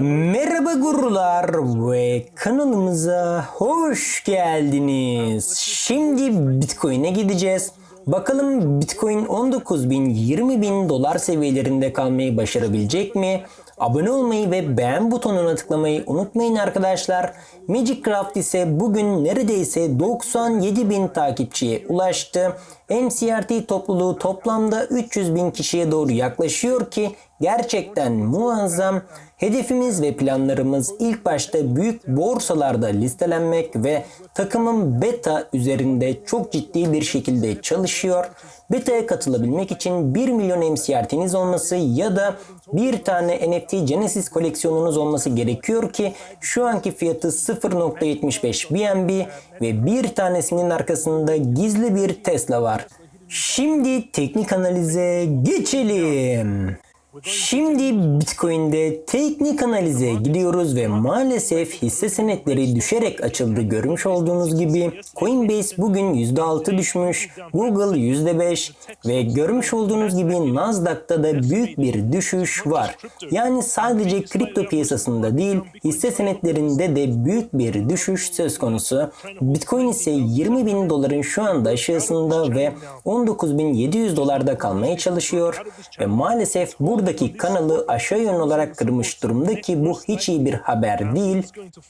Merhaba gurular ve kanalımıza hoş geldiniz. Şimdi Bitcoin'e gideceğiz. Bakalım Bitcoin 19 bin 20 bin dolar seviyelerinde kalmayı başarabilecek mi? Abone olmayı ve beğen butonuna tıklamayı unutmayın arkadaşlar. Magic Craft ise bugün neredeyse 97 bin takipçiye ulaştı. MCRT topluluğu toplamda 300 bin kişiye doğru yaklaşıyor ki gerçekten muazzam. Hedefimiz ve planlarımız ilk başta büyük borsalarda listelenmek ve takımım beta üzerinde çok ciddi bir şekilde çalışıyor. Beta'ya katılabilmek için 1 milyon MCRT'niz olması ya da bir tane NFT Genesis koleksiyonunuz olması gerekiyor ki şu anki fiyatı 0.75 BNB ve bir tanesinin arkasında gizli bir Tesla var. Şimdi teknik analize geçelim. Şimdi Bitcoin'de teknik analize gidiyoruz ve maalesef hisse senetleri düşerek açıldı görmüş olduğunuz gibi. Coinbase bugün %6 düşmüş, Google %5 ve görmüş olduğunuz gibi Nasdaq'ta da büyük bir düşüş var. Yani sadece kripto piyasasında değil hisse senetlerinde de büyük bir düşüş söz konusu. Bitcoin ise 20 bin doların şu anda aşağısında ve 19.700 dolarda kalmaya çalışıyor ve maalesef buradaki kanalı aşağı yönlü olarak kırmış durumda ki bu hiç iyi bir haber değil.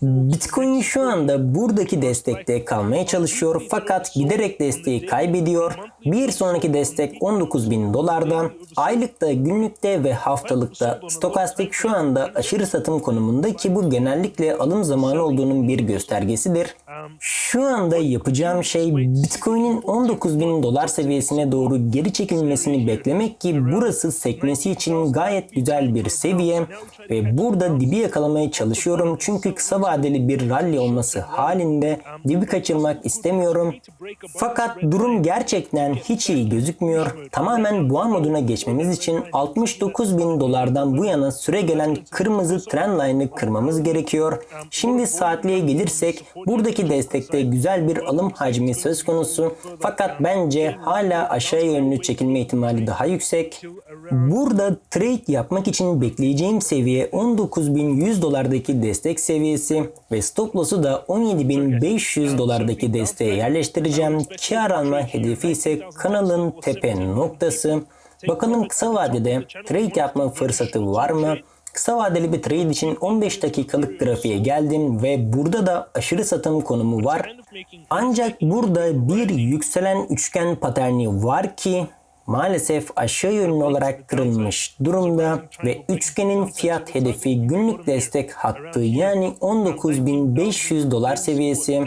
Bitcoin şu anda buradaki destekte kalmaya çalışıyor fakat giderek desteği kaybediyor. Bir sonraki destek 19.000 dolarda. Aylıkta, günlükte ve haftalıkta stokastik şu anda aşırı satım konumunda ki bu genellikle alım zamanı olduğunun bir göstergesidir. Şu anda yapacağım şey Bitcoin'in 19.000 dolar seviyesine doğru geri çekilmesini beklemek ki burası sekmesi için gayet güzel bir seviye ve burada dibi yakalamaya çalışıyorum çünkü kısa vadeli bir rally olması halinde dibi kaçırmak istemiyorum. Fakat durum gerçekten hiç iyi gözükmüyor. Tamamen boğa moduna geçmemiz için 69 bin dolardan bu yana süre gelen kırmızı trendline'ı kırmamız gerekiyor. Şimdi saatliğe gelirsek buradaki destekte güzel bir alım hacmi söz konusu. Fakat bence hala aşağı yönlü çekilme ihtimali daha yüksek. Burada trade yapmak için bekleyeceğim seviye 19.100 dolardaki destek seviyesi ve stop loss'u da 17.500 dolardaki desteğe yerleştireceğim. Kar alma hedefi ise kanalın tepe noktası. Bakalım kısa vadede trade yapma fırsatı var mı? Kısa vadeli bir trade için 15 dakikalık grafiğe geldim ve burada da aşırı satım konumu var. Ancak burada bir yükselen üçgen paterni var ki maalesef aşağı yönlü olarak kırılmış durumda ve üçgenin fiyat hedefi günlük destek hattı yani 19.500 dolar seviyesi.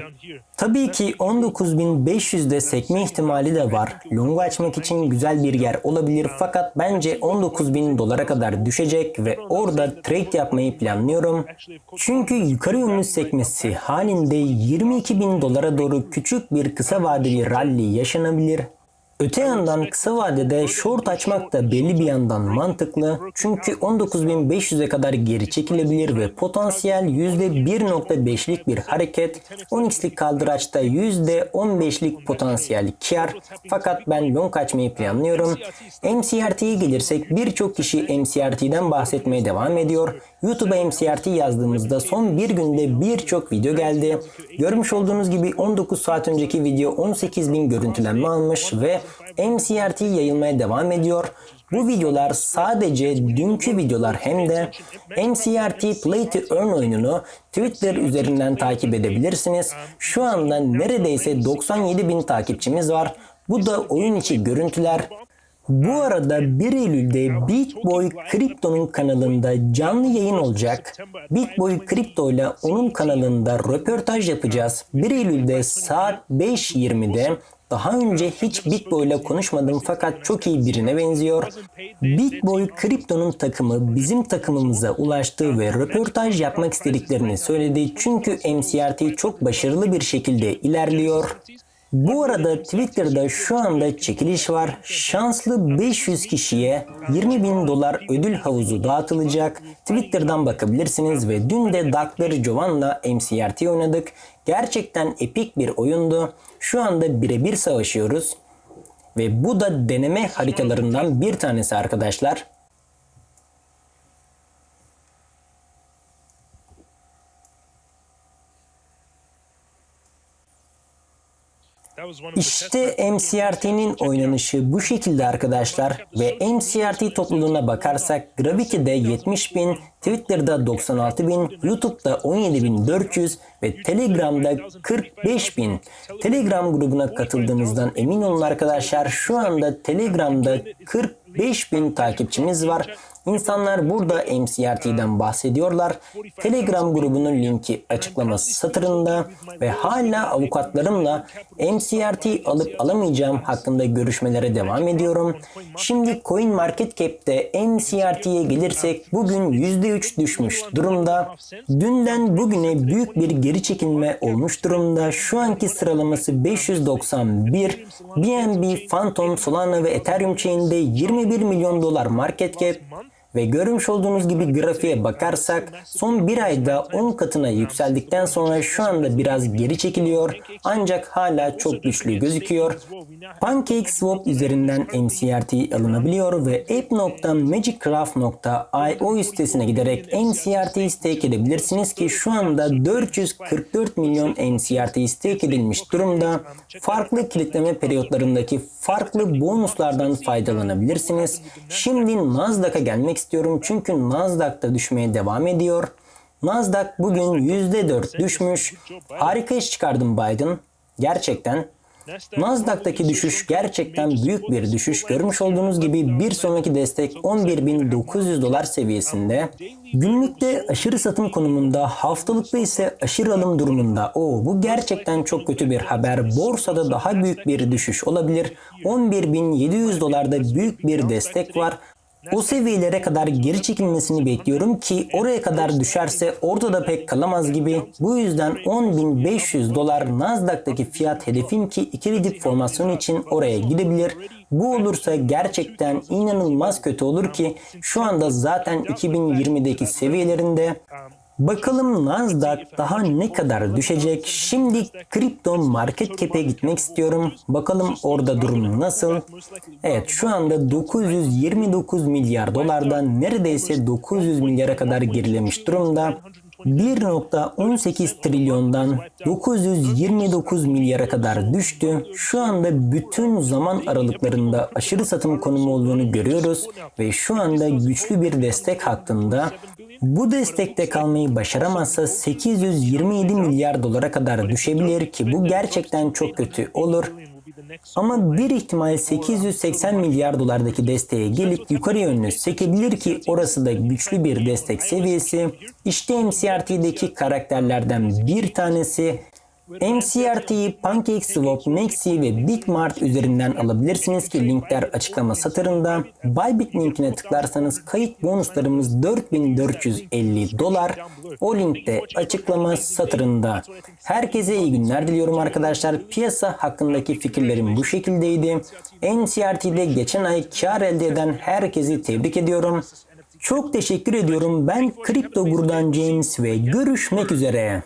Tabii ki 19.500'de sekme ihtimali de var. Long açmak için güzel bir yer olabilir fakat bence 19.000 dolara kadar düşecek ve orada trade yapmayı planlıyorum. Çünkü yukarı yönlü sekmesi halinde 22.000 dolara doğru küçük bir kısa vadeli rally yaşanabilir. Öte yandan kısa vadede short açmak da belli bir yandan mantıklı. Çünkü 19.500'e kadar geri çekilebilir ve potansiyel %1.5'lik bir hareket. 10x'lik kaldıraçta %15'lik potansiyel kar. Fakat ben long açmayı planlıyorum. MCRT'ye gelirsek birçok kişi MCRT'den bahsetmeye devam ediyor. YouTube'a MCRT yazdığımızda son bir günde birçok video geldi. Görmüş olduğunuz gibi 19 saat önceki video 18.000 görüntülenme almış ve MCRT yayılmaya devam ediyor. Bu videolar sadece dünkü videolar hem de MCRT Play to Earn oyununu Twitter üzerinden takip edebilirsiniz. Şu anda neredeyse 97 bin takipçimiz var. Bu da oyun içi görüntüler. Bu arada 1 Eylül'de Bitboy Kripto'nun kanalında canlı yayın olacak. Bitboy Kripto ile onun kanalında röportaj yapacağız. 1 Eylül'de saat 5.20'de daha önce hiç Bitboy ile konuşmadım fakat çok iyi birine benziyor. Bitboy Kripto'nun takımı bizim takımımıza ulaştı ve röportaj yapmak istediklerini söyledi. Çünkü MCRT çok başarılı bir şekilde ilerliyor. Bu arada Twitter'da şu anda çekiliş var. Şanslı 500 kişiye 20 bin dolar ödül havuzu dağıtılacak. Twitter'dan bakabilirsiniz ve dün de Dr. Giovan'la MCRT oynadık. Gerçekten epik bir oyundu. Şu anda birebir savaşıyoruz. Ve bu da deneme haritalarından bir tanesi arkadaşlar. İşte MCRT'nin oynanışı bu şekilde arkadaşlar ve MCRT topluluğuna bakarsak Gravity'de 70 bin Twitter'da 96 bin, YouTube'da 17 bin 400 ve Telegram'da 45 bin. Telegram grubuna katıldığınızdan emin olun arkadaşlar şu anda Telegram'da 45 bin takipçimiz var. İnsanlar burada MCRT'den bahsediyorlar. Telegram grubunun linki açıklama satırında ve hala avukatlarımla MCRT alıp alamayacağım hakkında görüşmelere devam ediyorum. Şimdi CoinMarketCap'te MCRT'ye gelirsek bugün %3 düşmüş durumda. Dünden bugüne büyük bir geri çekilme olmuş durumda. Şu anki sıralaması 591. BNB, Phantom, Solana ve Ethereum chain'de 21 milyon dolar market cap. Ve görmüş olduğunuz gibi grafiğe bakarsak son bir ayda 10 katına yükseldikten sonra şu anda biraz geri çekiliyor ancak hala çok güçlü gözüküyor. PancakeSwap üzerinden MCRT alınabiliyor ve app.magicraft.io sitesine giderek MCRT stake edebilirsiniz ki şu anda 444 milyon MCRT stake edilmiş durumda. Farklı kilitleme periyotlarındaki farklı bonuslardan faydalanabilirsiniz. Şimdi Nasdaq'a gelmek istiyorum çünkü Nasdaq da düşmeye devam ediyor. Nasdaq bugün %4 düşmüş. Harika iş çıkardım Biden. Gerçekten. Nasdaq'taki düşüş gerçekten büyük bir düşüş. Görmüş olduğunuz gibi bir sonraki destek 11.900 dolar seviyesinde. Günlükte aşırı satım konumunda, haftalıkta ise aşırı alım durumunda. O bu gerçekten çok kötü bir haber. Borsada daha büyük bir düşüş olabilir. 11.700 dolarda büyük bir destek var. O seviyelere kadar geri çekilmesini bekliyorum ki oraya kadar düşerse orada da pek kalamaz gibi. Bu yüzden 10.500 dolar Nasdaq'taki fiyat hedefim ki ikili dip formasyonu için oraya gidebilir. Bu olursa gerçekten inanılmaz kötü olur ki şu anda zaten 2020'deki seviyelerinde Bakalım Nasdaq daha ne kadar düşecek? Şimdi kripto market cap'e gitmek istiyorum. Bakalım orada durum nasıl? Evet şu anda 929 milyar dolardan neredeyse 900 milyara kadar gerilemiş durumda. 1.18 trilyondan 929 milyara kadar düştü. Şu anda bütün zaman aralıklarında aşırı satım konumu olduğunu görüyoruz ve şu anda güçlü bir destek hattında. Bu destekte kalmayı başaramazsa 827 milyar dolara kadar düşebilir ki bu gerçekten çok kötü olur. Ama bir ihtimal 880 milyar dolardaki desteğe gelip yukarı yönlü sekebilir ki orası da güçlü bir destek seviyesi. İşte MCRT'deki karakterlerden bir tanesi MCRT'yi PancakeSwap, Maxi ve Bitmart üzerinden alabilirsiniz ki linkler açıklama satırında. Bybit linkine tıklarsanız kayıt bonuslarımız 4450 dolar. O linkte açıklama satırında. Herkese iyi günler diliyorum arkadaşlar. Piyasa hakkındaki fikirlerim bu şekildeydi. MCRT'de geçen ay kar elde eden herkesi tebrik ediyorum. Çok teşekkür ediyorum. Ben Kripto Gur'dan James ve görüşmek üzere.